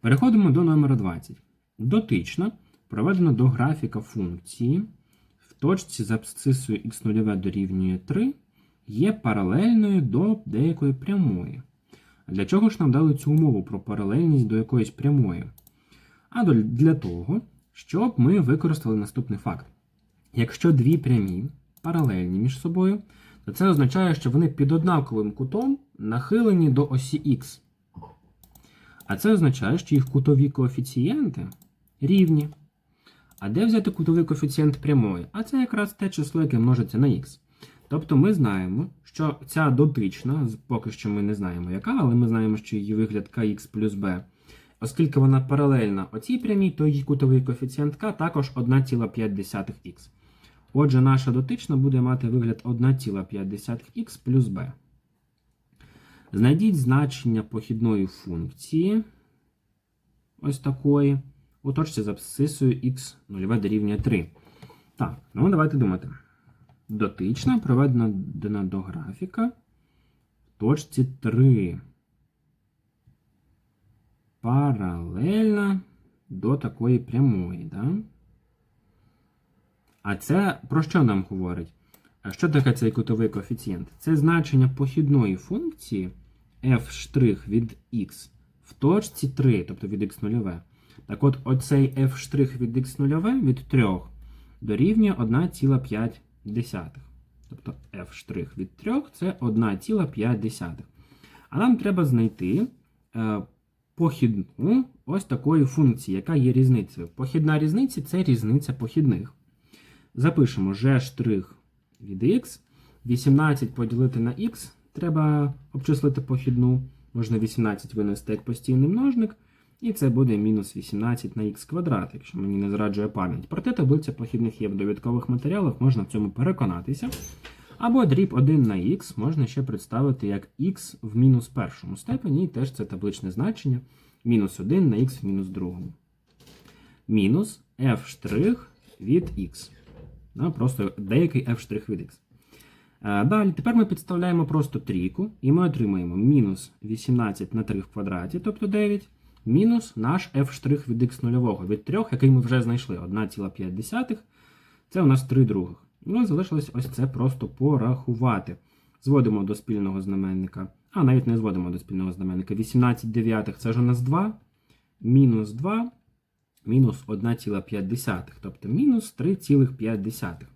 Переходимо до номера 20. Дотично проведено до графіка функції в точці з абсцисою х0 дорівнює 3 є паралельною до деякої прямої. Для чого ж нам дали цю умову про паралельність до якоїсь прямої? А для того, щоб ми використали наступний факт. Якщо дві прямі паралельні між собою, то це означає, що вони під однаковим кутом нахилені до осі х. А це означає, що їх кутові коефіцієнти рівні. А де взяти кутовий коефіцієнт прямої? А це якраз те число, яке множиться на х. Тобто ми знаємо, що ця дотична, поки що ми не знаємо яка, але ми знаємо, що її вигляд kx плюс b, оскільки вона паралельна оцій прямій, то її кутовий коефіцієнт k також 1,5х. Отже, наша дотична буде мати вигляд 1,5х плюс b. Знайдіть значення похідної функції ось такої у точці з абсцисою х 0 дорівнює 3. Так, ну давайте думати. Дотична проведена до графіка в точці 3. Паралельна до такої прямої. Да? А це про що нам говорить? Що таке цей кутовий коефіцієнт? Це значення похідної функції f' від x в точці 3, тобто від x0. Так от, оцей f' від x0 від 3 дорівнює 1,5. Тобто f' від 3 це 1,5. А нам треба знайти е, похідну ось такої функції, яка є різницею. Похідна різниця це різниця похідних. Запишемо g' від x. 18 поділити на x. Треба обчислити похідну. Можна 18 винести як постійний множник. І це буде мінус 18 на х квадрат, якщо мені не зраджує пам'ять. Проте таблиця похідних є в довідкових матеріалах, можна в цьому переконатися. Або дріб 1 на х можна ще представити як х в мінус першому степені, і теж це табличне значення. Мінус 1 на х в мінус другому. Мінус f' від х. Да, просто деякий f' від х. Е, Далі, тепер ми підставляємо просто трійку, і ми отримаємо мінус 18 на 3 в квадраті, тобто 9, мінус наш f' від x нульового від 3, який ми вже знайшли 1,5. Це у нас 3 других. Ну залишилось ось це просто порахувати. Зводимо до спільного знаменника. А, навіть не зводимо до спільного знаменника. 18 дев'ятих це ж у нас 2. Мінус 2, мінус 1,5. Тобто мінус 3,5.